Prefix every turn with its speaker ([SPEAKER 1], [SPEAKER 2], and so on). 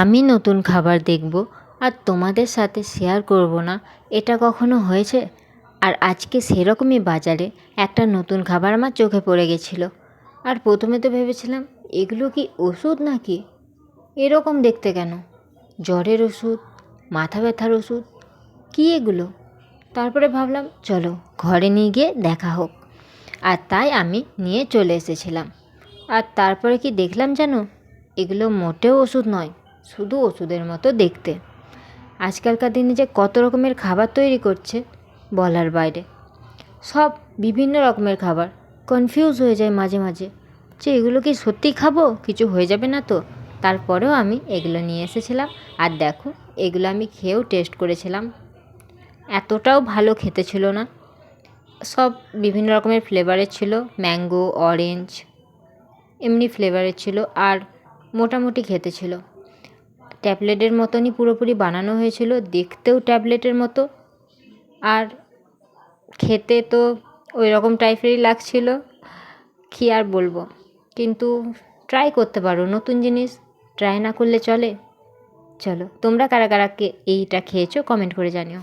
[SPEAKER 1] আমি নতুন খাবার দেখব আর তোমাদের সাথে শেয়ার করব না। এটা কখনো হয়েছে? আর আজকে সেরকমই বাজারে একটা নতুন খাবার আমার চোখে পড়ে গেছিল। আর প্রথমে তো ভেবেছিলাম, এগুলো কি ওষুধ নাকি? এরকম দেখতে কেন? জ্বরের ওষুধ, মাথা ব্যথার ওষুধ, কী এগুলো? তারপরে ভাবলাম, চলো ঘরে নিয়ে গিয়ে দেখা হোক। আর তাই আমি নিয়ে চলে এসেছিলাম। আর তারপরে কি দেখলাম জানো? এগুলো মোটেও ওষুধ নয়। শুধু ওষুধের মতো দেখতে। আজকালকার দিনে যে কত রকমের খাবার তৈরি করছে বলার বাইরে। সব বিভিন্ন রকমের খাবার। কনফিউজ হয়ে যায় মাঝে মাঝে। যে এগুলো কি সত্যিই খাব? কিছু হয়ে যাবে না তো? তারপরেও আমি এগুলো নিয়ে এসেছিলাম। আর দেখো, এগুলো আমি খেয়েও টেস্ট করেছিলাম। এতটাও ভালো খেতে ছিল না। সব বিভিন্ন রকমের ফ্লেভারের ছিল। ম্যাঙ্গো, অরেঞ্জ, এমনি ফ্লেভারের ছিল। আর মোটামুটি খেতে ছিল। ট্যাবলেটের মতনই পুরোপুরি বানানো হয়েছিল, দেখতেও ট্যাবলেটের মতো। আর খেতে তো ওই রকম টাইপেরই লাগছিল, কি আর বলব। কিন্তু ট্রাই করতে পারো, নতুন জিনিস ট্রাই না করলে চলে। চলো, তোমরা কারা কারা কে এইটা খেয়েছো কমেন্ট করে জানিও।